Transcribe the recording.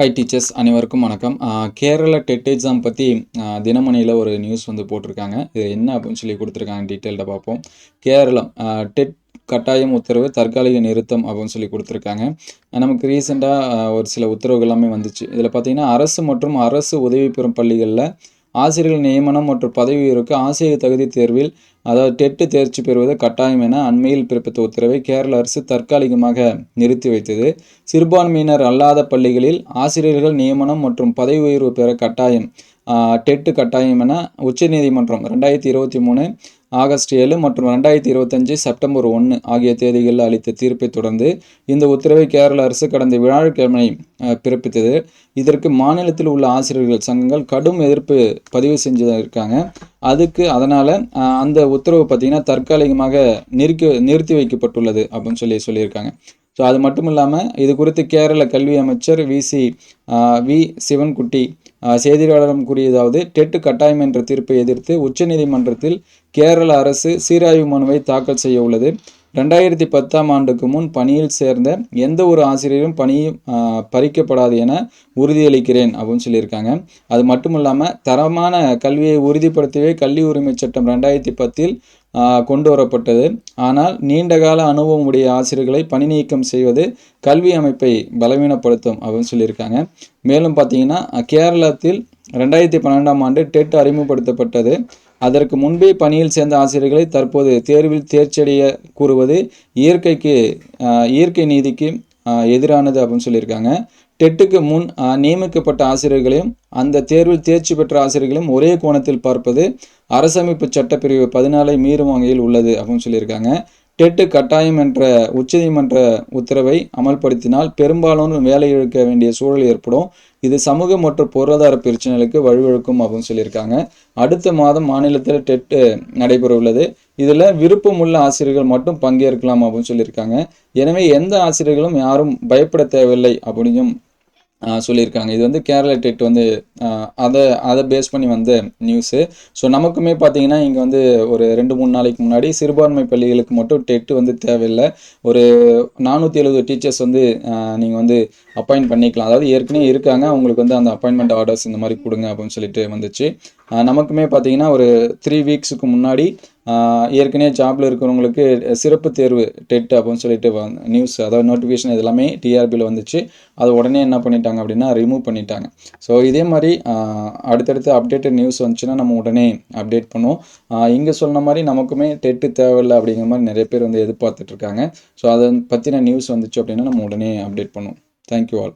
High teachers அனைவருக்கும் வணக்கம். Kerala TET exam பற்றி தினமணியில் ஒரு நியூஸ் வந்து போட்டிருக்காங்க. இது என்ன அப்படின்னு சொல்லி கொடுத்துருக்காங்க. டீட்டெயில்டாக பார்ப்போம். கேரளம் டெட் கட்டாயம் உத்தரவு தற்காலிக நிறுத்தம் அப்படின்னு சொல்லி கொடுத்துருக்காங்க. நமக்கு ரீசெண்டாக ஒரு சில உத்தரவுகள் எல்லாமே வந்துச்சு. இதில் பார்த்தீங்கன்னா அரசு மற்றும் அரசு உதவி பெறும் பள்ளிகளில் ஆசிரியர்கள் நியமனம் மற்றும் பதவி உயர்வுக்கு ஆசிரியர் தகுதி தேர்வில் அதாவது டெட்டு தேர்ச்சி பெறுவது கட்டாயம் என அண்மையில் பிறப்பித்த உத்தரவை கேரள அரசு தற்காலிகமாக நிறுத்தி வைத்தது. சிறுபான்மையினர் அல்லாத பள்ளிகளில் ஆசிரியர்கள் நியமனம் மற்றும் பதவி உயர்வு பெற கட்டாயம் டெட்டு கட்டாயம் என உச்சநீதிமன்றம் ரெண்டாயிரத்தி இருபத்தி மூணு ஆகஸ்ட் ஏழு மற்றும் ரெண்டாயிரத்தி இருபத்தஞ்சு செப்டம்பர் ஒன்று ஆகிய தேதிகளில் அளித்த தீர்ப்பை தொடர்ந்து இந்த உத்தரவை கேரள அரசு கடந்த வியாழக்கிழமை பிறப்பித்தது. இதற்கு மாநிலத்தில் உள்ள ஆசிரியர்கள் சங்கங்கள் கடும் எதிர்ப்பு பதிவு செஞ்சிருக்காங்க. அதுக்கு அதனால் அந்த உத்தரவு பார்த்திங்கன்னா தற்காலிகமாக நிறுத்தி நிறுத்தி வைக்கப்பட்டுள்ளது அப்படின்னு சொல்லி சொல்லியிருக்காங்க. ஸோ அது மட்டும் இல்லாமல் இது குறித்து கேரள கல்வி அமைச்சர் வி சி வி சிவன்குட்டி செய்தியாளரிடம் கூறியதாவது டெட்டு கட்டாயம் என்ற தீர்ப்பை எதிர்த்து உச்சநீதிமன்றத்தில் கேரள அரசு சீராய்வு மனுவை தாக்கல் செய்ய உள்ளது. ரெண்டாயிரத்தி பத்தாம் ஆண்டுக்கு முன் பணியில் சேர்ந்த எந்த ஒரு ஆசிரியரும் பணியும் பறிக்கப்படாது என உறுதியளிக்கிறேன் அப்படின்னு சொல்லியிருக்காங்க. அது மட்டும் இல்லாமல் தரமான கல்வியை உறுதிப்படுத்தவே கல்வி உரிமை சட்டம் ரெண்டாயிரத்தி பத்தில் கொண்டு வரப்பட்டது. ஆனால் நீண்டகால அனுபவம் உடைய ஆசிரியர்களை பணி நீக்கம் செய்வது கல்வி அமைப்பை பலவீனப்படுத்தும் அப்படின்னு சொல்லியிருக்காங்க. மேலும் பார்த்தீங்கன்னா கேரளத்தில் ரெண்டாயிரத்தி பன்னெண்டாம் ஆண்டு டெட் அறிமுகப்படுத்தப்பட்டது. அதற்கு முன்பே பணியில் சேர்ந்த ஆசிரியர்களை தற்போது தேர்வில் தேர்ச்சியடைய கூறுவது இயற்கைக்கு இயற்கை நீதிக்கு எதிரானது அப்படின்னு சொல்லியிருக்காங்க. டெட்டுக்கு முன் நியமிக்கப்பட்ட ஆசிரியர்களையும் அந்த தேர்வில் தேர்ச்சி பெற்ற ஆசிரியர்களையும் ஒரே கோணத்தில் பார்ப்பது அரசமைப்பு சட்டப்பிரிவு பதினாலை மீறும் வகையில் உள்ளது அப்படின்னு சொல்லியிருக்காங்க. டெட்டு கட்டாயம் என்ற உச்சநீதிமன்ற உத்தரவை அமல்படுத்தினால் பெரும்பாலான வேலை இழுக்க வேண்டிய சூழல் ஏற்படும். இது சமூக மற்றும் பொருளாதார பிரச்சனைகளுக்கு வழிவகுக்கும் அப்படின்னு சொல்லியிருக்காங்க. அடுத்த மாதம் மாநிலத்தில் டெட்டு நடைபெற உள்ளது. இதில் விருப்பம் உள்ள ஆசிரியர்கள் மட்டும் பங்கேற்கலாம் அப்படின்னு சொல்லியிருக்காங்க. எனவே எந்த ஆசிரியர்களும் யாரும் பயப்பட தேவையில்லை அப்படின்னும் சொல்லியிருக்காங்க. இது வந்து கேரளா டெட் வந்து அதை அதை பேஸ் பண்ணி வந்த நியூஸு ஸோ நமக்குமே பார்த்தீங்கன்னா இங்கே வந்து ஒரு ரெண்டு மூணு நாளைக்கு முன்னாடி சிறுபான்மை பள்ளிகளுக்கு மட்டும் டெட்டு வந்து தேவையில்லை. ஒரு நானூற்றி எழுபது டீச்சர்ஸ் வந்து நீங்கள் வந்து அப்பாயிண்ட் பண்ணிக்கலாம். அதாவது ஏற்கனவே இருக்காங்க. அவங்களுக்கு வந்து அந்த அப்பாயின்மெண்ட் ஆர்டர்ஸ் இந்த மாதிரி கொடுங்க அப்படின்னு சொல்லிட்டு வந்துச்சு. நமக்குமே பார்த்தீங்கன்னா ஒரு த்ரீ வீக்ஸுக்கு முன்னாடி ஏற்கனவே ஜாபில் இருக்கிறவங்களுக்கு சிறப்பு தேர்வு டெட் அப்படின்னு சொல்லிட்டு நியூஸ் அதாவது நோட்டிஃபிகேஷன் இதெல்லாமே டிஆர்பியில் வந்துச்சு. அது உடனே என்ன பண்ணிட்டாங்க அப்படின்னா ரிமூவ் பண்ணிட்டாங்க. ஸோ இதே மாதிரி அடுத்தடுத்து அப்டேட்டட் நியூஸ் வந்துச்சுன்னா நம்ம உடனே அப்டேட் பண்ணுவோம். இங்கே சொன்ன மாதிரி நமக்குமே டெட்டு தேவையில்லை அப்படிங்கிற மாதிரி நிறைய பேர் வந்து எதிர்பார்த்துட்ருக்காங்க ஸோ அதை பற்றின நியூஸ் வந்துச்சு அப்படின்னா நம்ம உடனே அப்டேட் பண்ணுவோம். Thank you all